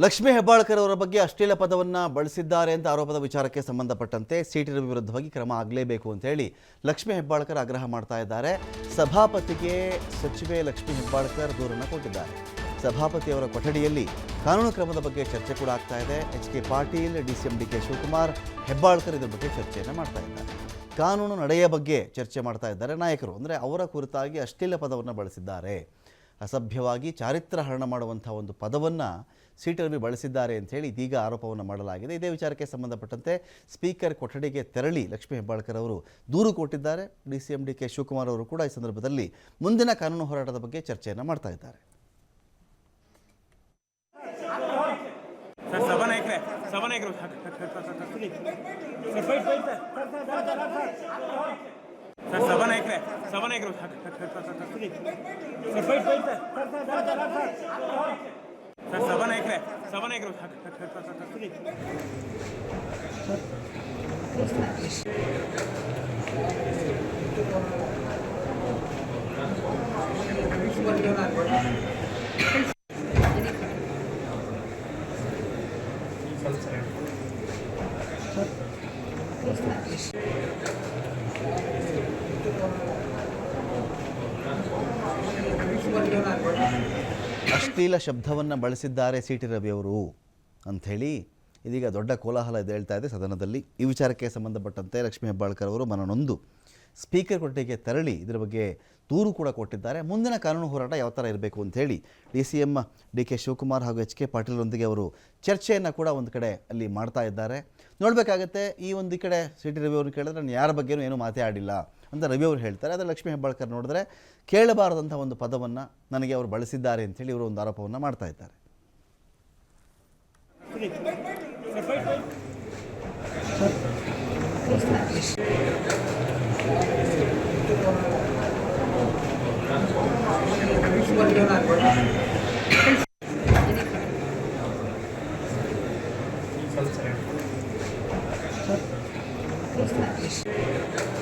ಲಕ್ಷ್ಮೀ ಹೆಬ್ಬಾಳ್ಕರ್ ಅವರ ಬಗ್ಗೆ ಅಶ್ಲೀಲ ಪದವನ್ನು ಬಳಸಿದ್ದಾರೆ ಅಂತ ಆರೋಪದ ವಿಚಾರಕ್ಕೆ ಸಂಬಂಧಪಟ್ಟಂತೆ ಸಿಟಿ ವಿರುದ್ಧವಾಗಿ ಕ್ರಮ ಆಗಲೇಬೇಕು ಅಂತ ಹೇಳಿ ಲಕ್ಷ್ಮೀ ಹೆಬ್ಬಾಳ್ಕರ್ ಆಗ್ರಹ ಮಾಡ್ತಾ ಇದ್ದಾರೆ. ಸಭಾಪತಿಗೆ ಸಚಿವೆ ಲಕ್ಷ್ಮೀ ಹೆಬ್ಬಾಳ್ಕರ್ ದೂರನ್ನು ಕೊಟ್ಟಿದ್ದಾರೆ. ಸಭಾಪತಿಯವರ ಕೊಠಡಿಯಲ್ಲಿ ಕಾನೂನು ಕ್ರಮದ ಬಗ್ಗೆ ಚರ್ಚೆ ಕೂಡ ಆಗ್ತಾ ಇದೆ. H K Patil, D C M D K Shivakumar Hebbalkar ಇದರ ಬಗ್ಗೆ ಚರ್ಚೆಯನ್ನು ಮಾಡ್ತಾ ಇದ್ದಾರೆ. ಕಾನೂನು ನಡೆಯ ಬಗ್ಗೆ ಚರ್ಚೆ ಮಾಡ್ತಾ ಇದ್ದಾರೆ ನಾಯಕರು. ಅಂದರೆ ಅವರ ಕುರಿತಾಗಿ ಅಶ್ಲೀಲ ಪದವನ್ನು ಬಳಸಿದ್ದಾರೆ. ಅಸಭ್ಯವಾಗಿ ಚಾರಿತ್ರ ಹರಣ ಮಾಡುವಂಥ ಒಂದು ಪದವನ್ನು ಸೀಟಲ್ಲಿ ಬಳಸಿದ್ದಾರೆ ಅಂತ ಹೇಳಿ ಇದೀಗ ಆರೋಪವನ್ನು ಮಾಡಲಾಗಿದೆ ಇದೇ ವಿಚಾರಕ್ಕೆ ಸಂಬಂಧಪಟ್ಟಂತೆ ಸ್ಪೀಕರ್ ಕೊಠಡಿಗೆ ತೆರಳಿ ಲಕ್ಷ್ಮೀ ಹೆಬ್ಬಾಳ್ಕರ್ ಅವರು ದೂರು ಕೊಟ್ಟಿದ್ದಾರೆ D C M D K Shivakumar ಅವರು ಕೂಡ ಈ ಸಂದರ್ಭದಲ್ಲಿ ಮುಂದಿನ ಕಾನೂನು ಹೋರಾಟದ ಬಗ್ಗೆ ಚರ್ಚೆಯನ್ನು ಮಾಡ್ತಾ ಇದ್ದಾರೆ ಸಭಾನಾಯಕರೇ ಸಭಾನಾಯಕರು ಸರ್ ಫೈಟ್ ಫೈಟ್ ಸರ್ ಸಭಾನಾಯಕರೇ ಸಭಾನಾಯಕರು ಅಶ್ಲೀಲ ಶಬ್ದವನ್ನು ಬಳಸಿದ್ದಾರೆ ಸಿ ಟಿ ರವಿ ಅವರು ಅಂಥೇಳಿ ಇದೀಗ ದೊಡ್ಡ ಕೋಲಾಹಲ ಇದೆ ಹೇಳ್ತಾ ಇದೆ ಸದನದಲ್ಲಿ. ಈ ವಿಚಾರಕ್ಕೆ ಸಂಬಂಧಪಟ್ಟಂತೆ ಲಕ್ಷ್ಮೀ ಹೆಬ್ಬಾಳ್ಕರ್ ಅವರು ಮನನೊಂದು. ಸ್ಪೀಕರ್ ಕೊಟ್ಟಿಗೆ ತೆರಳಿ, ಇದರ ಬಗ್ಗೆ ದೂರು ಕೂಡ ಕೊಟ್ಟಿದ್ದಾರೆ. ಮುಂದಿನ ಕಾನೂನು ಹೋರಾಟ ಯಾವ ಥರ ಇರಬೇಕು ಅಂಥೇಳಿ D C M D K Shivakumar ಹಾಗೂ ಎಚ್ ಕೆ ಪಾಟೀಲ್ರೊಂದಿಗೆ ಅವರು ಚರ್ಚೆಯನ್ನು ಕೂಡ ಒಂದು ಕಡೆ ಅಲ್ಲಿ ಮಾಡ್ತಾ ಇದ್ದಾರೆ. ನೋಡಬೇಕಾಗತ್ತೆ ಈ ಒಂದು ಕಡೆ ಸಿ ಟಿ ರವಿ ಅವರು ಕೇಳಿದ್ರೆ ನಾನು ಯಾರ ಬಗ್ಗೆನೂ ಏನೂ ಮಾತೇ ಆಡಿಲ್ಲ. ಅಂತ ರವಿ ಅವರು ಹೇಳ್ತಾರೆ ಆದರೆ ಲಕ್ಷ್ಮೀ ಹೆಬ್ಬಾಳ್ಕರ್ ನೋಡಿದ್ರೆ ಕೇಳಬಾರದಂಥ ಒಂದು ಪದವನ್ನು ನನಗೆ ಅವರು ಬಳಸಿದ್ದಾರೆ ಅಂತೇಳಿ ಇವರು ಒಂದು ಆರೋಪವನ್ನು ಮಾಡ್ತಾ ಇದ್ದಾರೆ Thank you.